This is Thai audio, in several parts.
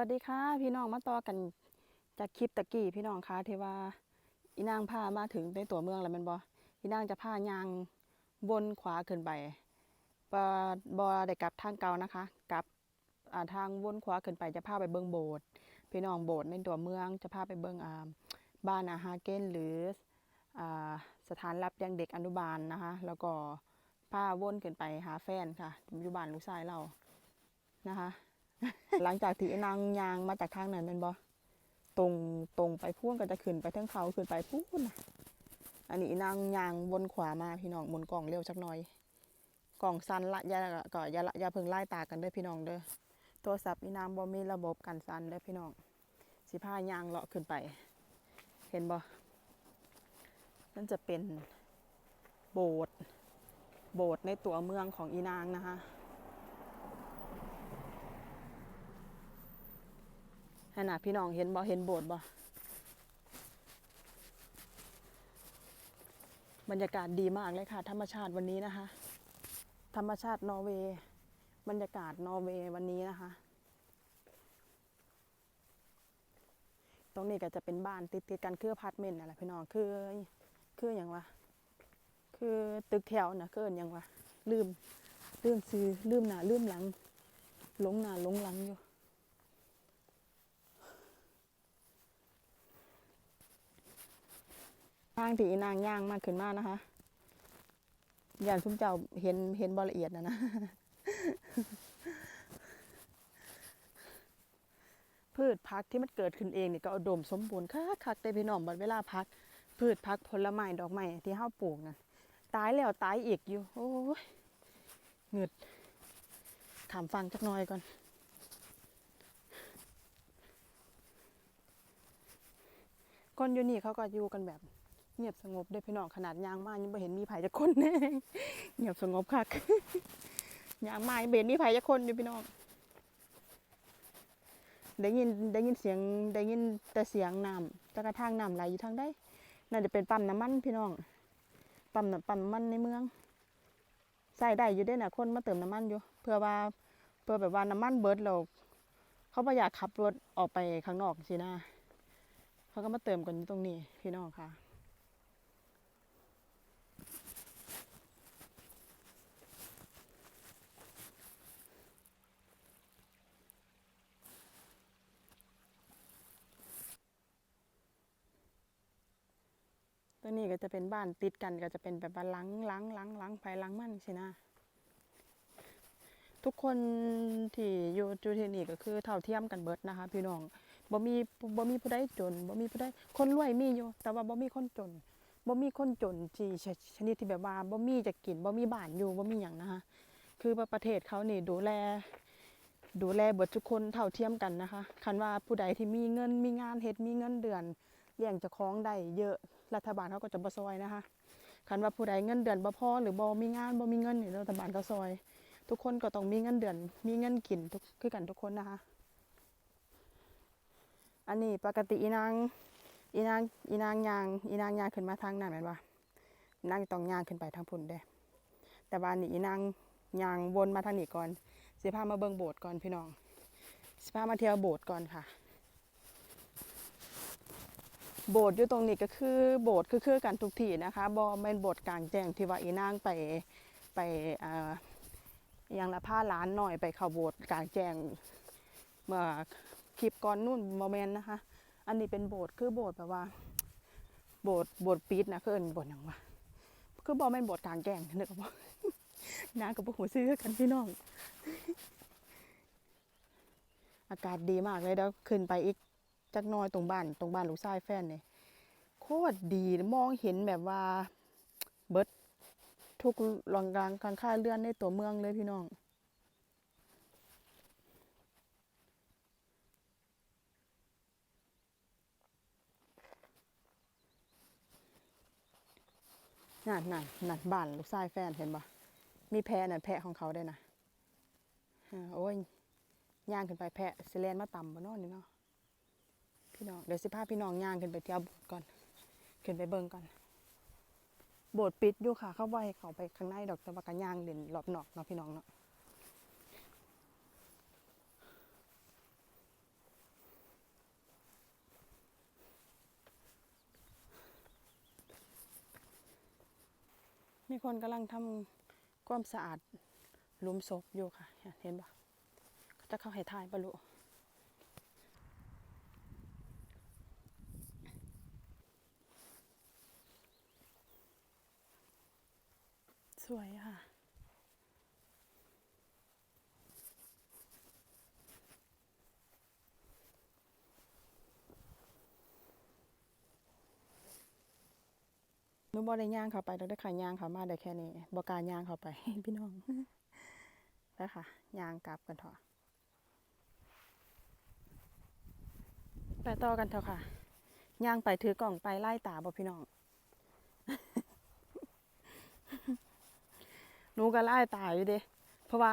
วัสดีค่ะ พี่น้องมาต่อกันจากคลิปตะกี้พี่น้องคะที่ว่าอีนางพามาถึงในตัวเมืองแล้วมันบออีนางจะพายางบนขวาขึ้นไปบอบอได้กลับทางเก่านะคะกลับทางวนขวาขึ้นไปจะพาไปเบิงโบสถ์พี่น้องโบสถ์ในตัวเมืองจะพาไปเบิงอ่าบ้านอาฮาเกนหรืออสถานรับเลี้ยงเด็กอนุบาลนะคะ แล้วก็พาวนขึ้นไปหาแฟนค่ะอยู่บ้านลูกชายเรานะคะ หลังจากที่นางยางมาจากทางนั้นเป็นบอตรงตรงไปพุ่นก็จะขึ้นไปเทั้งเขาขึ้นไปพุ่นะอันนี้นางยางวนขวามาพี่น้องหมุนกล่องเร็วสักหน่อย กล่องสั้นละยาก็ยาละยาเพิ่งไล่ตากันเด้อพี่น้องเด้อโทรศัพท์อีนางบ่มีระบบกันสั้นเด้อพี่น้องสิผ้ายางเลาะขึ้นไป เห็นบ่นั่นจะเป็นโบสถ์โบสถ์ในตัวเมืองของอีนางนะคะ ขนาดพี่น้องเห็นบ่เห็นโบสถ์บ่บรรยากาศดีมากเลยค่ะ ธรรมชาติวันนี้นะคะ ธรรมชาตินอร์เวย์บรรยากาศนอร์เวย์วันนี้นะคะ ตรงนี้ก็จะเป็นบ้านติดติดกันคืออพาร์ตเมนต์อะไรพี่น้องคือคืออย่างวะคือตึกแถวนะเกินอย่างวะลืมลืมซื้อลืมหน้าลืมหลังหลงหน้าหลงหลังอยู่ ทางที่นางย่างมากขึ้นมากนะคะ อย่างทุกเจ้าเห็นเห็นบละเอียดนะนะพืชพักที่มันเกิดขึ้นเองเนี่ยก็อุดมสมบูรณ์คักคักแต่พี่น้องบัดเวลาพัก พืชพักผลไม้ดอกไม้ที่เฮาปลูกนั่นตายแล้วตายอีกอยู่ โอ้ยเงืดถามฟังจักหน่อยก่อนคนอยู่นี่เขาก็อยู่กันแบบ เงียบสงบได้พี่น้องขนาดยางมายังไม่เห็นมีไผจะคนแน่เงียบสงบคักยางมายังบ่เห็นมีไผจะคนอยู่พี่น้องได้ยินได้ยินเสียงได้ยินแต่เสียงน้ำจะกระทั่งน้ำไหลอยู่ทางใดน่าจะเป็นปั๊มน้ำมันพี่น้องปั๊มน้ำปั๊มน้ำมันในเมืองใส่ได้อยู่ได้น่ะคนมาเติมน้ำมันอยู่ เพื่อว่าเพื่อแบบว่าน้ำมันเบิดเราเขาไม่อยากขับรถออกไปข้างนอกสินะเขาก็มาเติมกันอยู่ตรงนี้พี่น้องค่ะ ตัวนี้ก็จะเป็นบ้านติดกันก็จะเป็นแบบว่าหลังหลังหลังหลังภายหลังมั่นสินะทุกคนที่อยู่อยู่ที่นี่ก็คือเท่าเทียมกันเบิดนะคะ พี่น้องบ่มีบ่มีผู้ใดจนบ่มีผู้ใดคนรวยมีอยู่ แต่ว่าบ่มีคนจนบ่มีคนจนที่ชชนิดที่แบบว่าบ่มีจะกินบ่มีบ้านอยู่บ่มีหยังนะคะคือประเทศเขานี่ดูแล ดูแลเบิดทุกคนเท่าเทียมกันนะคะ คันว่าผู้ใดที่มีเงินมีงานเฮ็ดมีเงินเดือน เลี้ยงเจ้องได้เยอะรัฐบาลเขาก็จะบ่ซอยนะคะคันว่าผู้ใดเงินเดือนบ่พอหรือบ่มีงานบ่มีเงินนี่รัฐบาลก็ซอย ทุกคนก็ต้องมีเงินเดือน มีเงินกินทุกคือกันทุกคนนะคะ อันนี้ปกติอีนางอีนางอีนางยางอีนางยางขึ้นมาทางนั้นแม่นบ่นางต้องยางขึ้นไปทางพุ่นเด้แต่ว่านี่อีนางยางวนมาทางนี้ก่อนสิพามาเบิ่งโบสถ์ก่อนพี่น้องสิพามาเที่ยวโบสถ์ก่อนค่ะ โบสถ์อยู่ตรงนี้ก็คือโบสถ์คือคือกันทุกที่นะคะบ่แม่นโบสถ์กลางแจ้งที่ว่าอีนางไปไปอ่ายังละผ้าล้านหน่อยไปเข้าโบสถ์กลางแจ้งเมื่อคลิปก่อนนู่นโมเมนนะคะ อันนี้เป็นโบสถ์คือโบสถ์แบบว่า โบสถ์โบสถ์ปิดนะคือเอินโบสถ์หยังวะคือบอแม่นโบสถ์กลางแจ้งนึกว่าน้ากับพวกหูซื้อกันพี่น้อง อากาศดีมากเลยเดี๋ยวขึ้นไปอีก จักน้อยตรงบ้านตรงบ้านลูกชายแฟนเนี่ยโคตรดีมองเห็นแบบว่าเบิดทุกหลังกลางกลางค่าเลื่อนในตัวเมืองเลยพี่น้องนั่นนั่นนั่นบ้านลูกชายแฟนเห็นปะมีแพะนั่นแพะของเขาได้วยนะโอ้ยย่างขึ้นไปแพะสิเลนมาต่ำบนโน่นนี่เนาะี่น้อง เดี๋ยวสิพาพี่น้องย่างขึ้นไปเที่ยวโบสถ์ก่อน ขึ้นไปเบิ่งก่อน โบสถ์ปิดอยู่ค่ะ เข้าไปเขาไปข้างในดอกตะวันกันย่างเด่นหลบหนอกเนาะพี่น้องเนาะมีคนกำลังทำความสะอาดหลุมศพอยู่ค่ะ เห็นปะก็จะเข้าให้ทายปะลู วยค่ะ หนูบ่ได้ย่างเข้าไปดอกได้อค่ย่างเข้ามาได้แค่นี้บ่กล้าย่างเข้าไปพี่น้องแล้วค่ะย่างกลับกันเถอะไปต่อกันเถอะค่ะย่างไปถือกล่องไปไล่ตาบ่พี่น้อง หนูก็ไล่ตายอยู่เด้เพราะว่า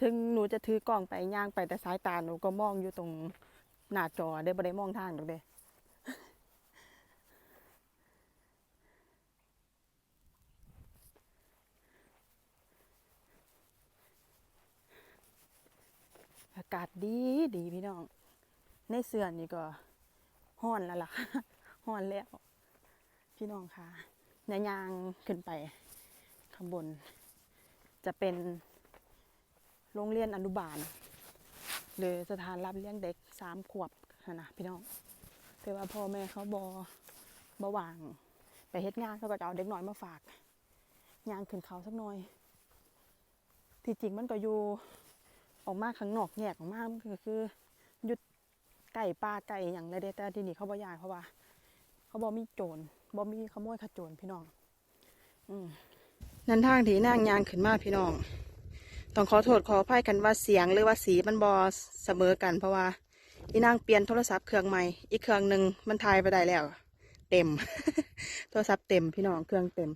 ถึงหนูจะถือกล่องไปย่างไปแต่สายตาหนูก็มองอยู่ตรงหน้าจอได้บ่ได้มองทางดอกเด้อากาศดีดีพี่น้อง ในเสื่อนนี่ก็ห้อนแล้วล่ะห้อนแล้ว พี่น้องค่ะนายางขึ้นไปข้างบน จะเป็นโรงเรียนอนุบาล หรือสถานรับเลี้ยงเด็กสามขวบนะพี่น้องแต่ว่าพ่อแม่เขาบอบอว่าง ไปเฮ็ดงานเขาก็จะเอาเด็กน้อยมาฝากยางขึ้นเขาสักหน่อย ที่จริงมันก็อยู่ออกมาข้างนอกแยกออกมาก็คือหยุดไก่ปลาไก่อย่างไรเด้แต่ที่นี่เขาบ่ยานเพราะว่า เขาบ่มีโจรบ่มีขโมยขโจรพี่น้อง อืม นั่นทางที่นางยางขึ้นมาพี่น้อง ต้องขอโทษขออภัยกันว่าเสียงหรือว่าสีมันบอเสมอกันเพราะว่าอีนางเปลี่ยนโทรศัพท์เครื่องใหม่ อีกเครื่องหนึ่งมันถ่ายไปได้แล้ว เต็ม โทรศัพท์เต็มพี่น้องเครื่องเต็ม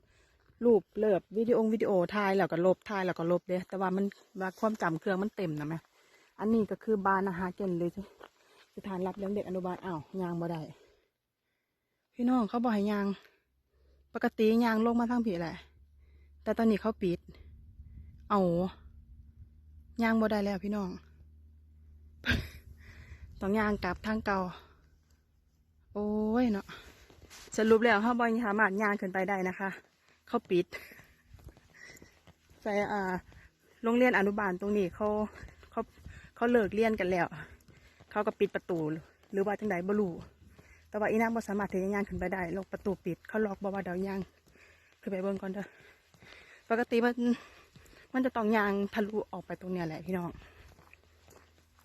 รูปเลิบวิดีโอวิดีโอถ่ายแล้วก็ลบถ่ายแล้วก็ลบเด้แต่ว่ามันว่าความจำเครื่องมันเต็มนะแม่อันนี้ก็คือบานอาหารเกนเลยสถานรับเลี้ยงเด็กอนุบาลอ้าวยางบ่ได้พี่น้องเขาบอกให้ยาง ปกติยางลงมาทางผีแหละ แต่ตอนนี้เขาปิด เอายางบ่ได้แล้วพี่น้อง ต้องยางกลับทางเก่า โอ้ยเนาะ สรุปแล้วเขาบอยสามารถยางขึ้นไปได้นะคะ เขาปิดแต่อ่า โรงเรียนอนุบาลตรงนี้เขาเขาเขาเลิกเรียนกันแล้ว เขาก็ปิดประตู หรือว่าจังใดบ่รู้แต่ว่าอีนางบ่สามารถถือยางขึ้นไปได้ล็อกประตูปิด เขาล็อกบอกว่าเดี๋ยวยางขึ้นไปเบิ่งก่อนเด้อ ปกติมันมันจะต้องยางทะลุออกไปตรงเนี้ยแหละพี่น้อง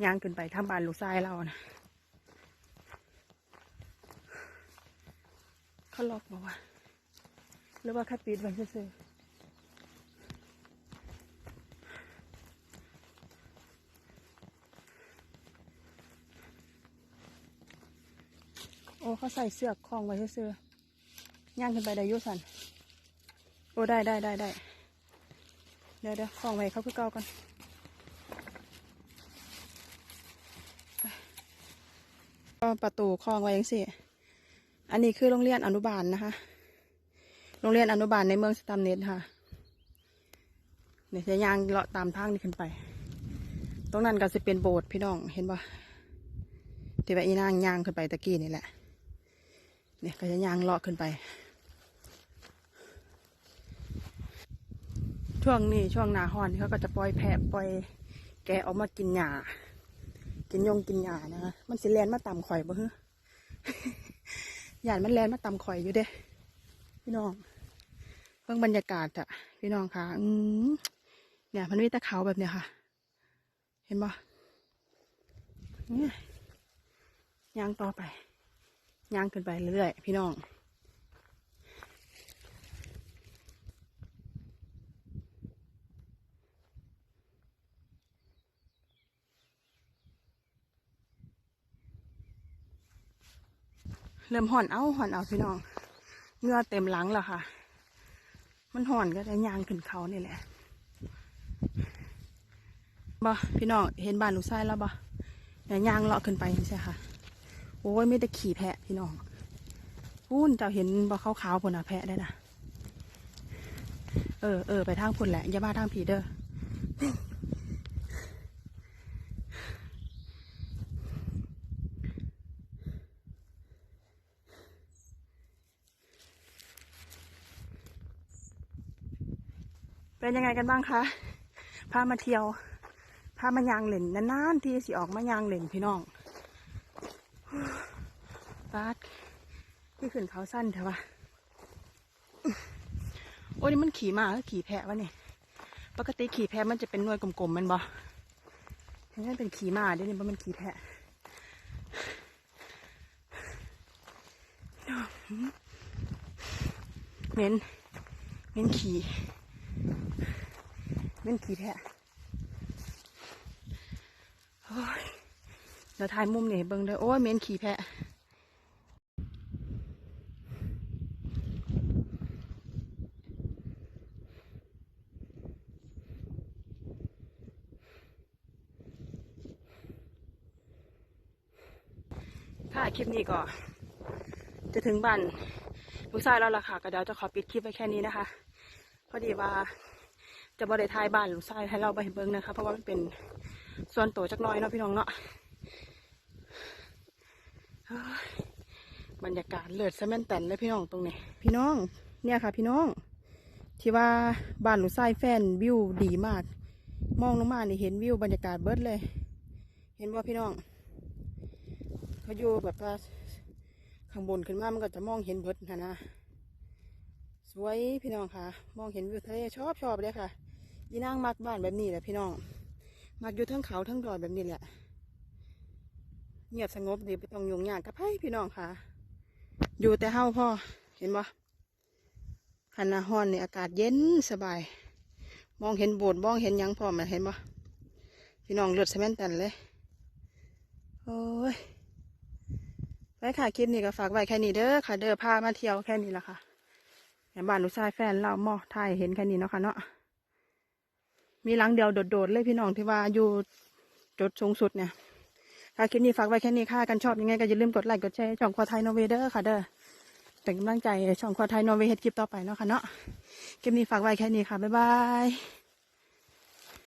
ยางขึ้นไปทาบานลูกชายเรานะเขาล็อกบอกว่าหรือว่าแค่ปิดไว้ซื่อโอ้เขาใส่เสื้อคล้องไว้ซื่อย่างขึ้นไปได้ยุสันโอ้ได้ได้ได้ได้ ดี๋ยวเดี๋ยวคล้องไว้เขาคือเก่ากันก็ประตูคล้องไว้ยังสิอันนี้คือโรงเรียนอนุบาลนะคะ โรงเรียนอนุบาลในเมืองสตัมเนตค่ะ เดี๋ยวจะย่างเลาะตามทางนี้ขึ้นไป ตรงนั้นก็จะเป็นโบสถ์พี่น้องเห็นปะที่ว่าอีนางย่างขึ้นไปตะกี้นี่แหละ เนี่ยก็จะย่างเลาะขึ้นไป ช่วงนี้ช่วงหนาฮอนเขาก็จะปล่อยแพะปล่อยแกะออกมากินหญ้ากินยงกินหญ้านะคะมันสิแลนมาต่ำข่อยบ่ฮึหยาดมันแลนมาต่ำข่อยอยู่เด้ พี่น้องเพิ่งบรรยากาศอะพี่น้องค่ะ อืเนี่ยมันมีตะเขาแบบเนี้ยค่ะ เห็นปะเนี่ยย่างต่อไปย่างขึ้นไปเรื่อยๆพี่น้อง เริ่มห่อนเอาห่อนเอาพี่น้องเหงื่อเต็มหลังแล้วค่ะ มันห่อนก็จะยางขึ้นเขานี่แหละบ่พี่น้องเห็นบ้านลูกชายแล้วบ่เนี่ยยางเลาะขึ้นไปใช่ค่ะ โอ้ยไม่ได้ขี่แพะพี่น้องพูนเจ้าเห็นบ่ขาวๆผลน่ะแพะได้นะเออเออไปทางพุ่นแหละอย่ามาทางผีเด้อ เป็นยังไงกันบ้างคะพามาเที่ยวพามายางเล่นนานๆที่สิออกมายางเล่นพี่น้องปาดที่ขึ้นเขาสั้นเถอะวะโอ้นี่มันขี่มาขี่แพะวะเนี่ยปกติขี่แพะมันจะเป็นนวยกลมๆมันบ่เห็นไหมเป็นขี่มาเดี๋ยวนี้มันขี่แพะเหม็นเหม็นขี่ เม็นขี่แพ้เดี๋ยวถ่ายมุมนี่ให้เบิ่งเด้อโอ้ยเม็นขี่แพะค่ะคลิปนี้ก็ จะถึงบ้านลูกชายแล้วล่ะค่ะ ก็เดี๋ยวจะขอปิดคลิปไว้แค่นี้นะคะ อดีว่า จะบริทายบ้านลูกชายให้เราไปเบิ่งนะคะ เพราะว่ามันเป็นส่วนตัวจักน้อยเนาะพี่น้องเนาะบรรยากาศเลิศซะแมนแต่นเลยพี่น้องตรงนี้ พี่น้อง เนี่ยค่ะ พี่น้อง ที่ว่าบ้านลูกชายแฟนวิวดีมาก มองลงมานี่เห็นวิวบรรยากาศเบิดเลย เห็นว่าพี่น้องเขาอยู่แบบว่าข้างบนขึ้นมามันก็จะมองเห็นเบิดนะนะ สวยพี่น้องค่ะ มองเห็นวิวทะเลชอบชอบเลยค่ะยีนั่งมักบ้านแบบนี้แหละพี่น้องมักอยู่ทั้งเขาทั้งดอยแบบนี้แหละ เงียบสงบดีไม่ต้องยุ่งยากกับไพ่พี่น้องค่ะ อยู่แต่เฮาพ่อเห็นบ่คันนาฮอนในอากาศเย็นสบาย มองเห็นโบสถ์มองเห็นยังพร้อมนะเห็นบ่พี่น้องเลือดสแมนตันเลยโอ้ยไปค่ะคลิปนี้ก็ฝากไว้แค่นี้เด้อค่ะ เด้อพามาเที่ยวแค่นี้ละค่ะ แหมบ้านลูกชายแฟนเราหม้อถ่ายเห็นแค่นี้เนาะค่ะเนาะมีหลังเดียวโดดๆเลยพี่น้องที่ว่าอยู่จุดสูงสุดเนี่ยค่ะคลิปนี้ฝากไว้แค่นี้ค่ะกันชอบยังไงก็อย่าลืมกดไลค์กดแชร์ช่องควาไทยโนเวเดอร์ค่ะเด้อเป็นกำลังใจช่องควาไทยโนเวเฮ็ดคลิปต่อไปเนาะค่ะเนาะคลิปนี้ฝากไว้แค่นี้ค่ะบ๊ายบาย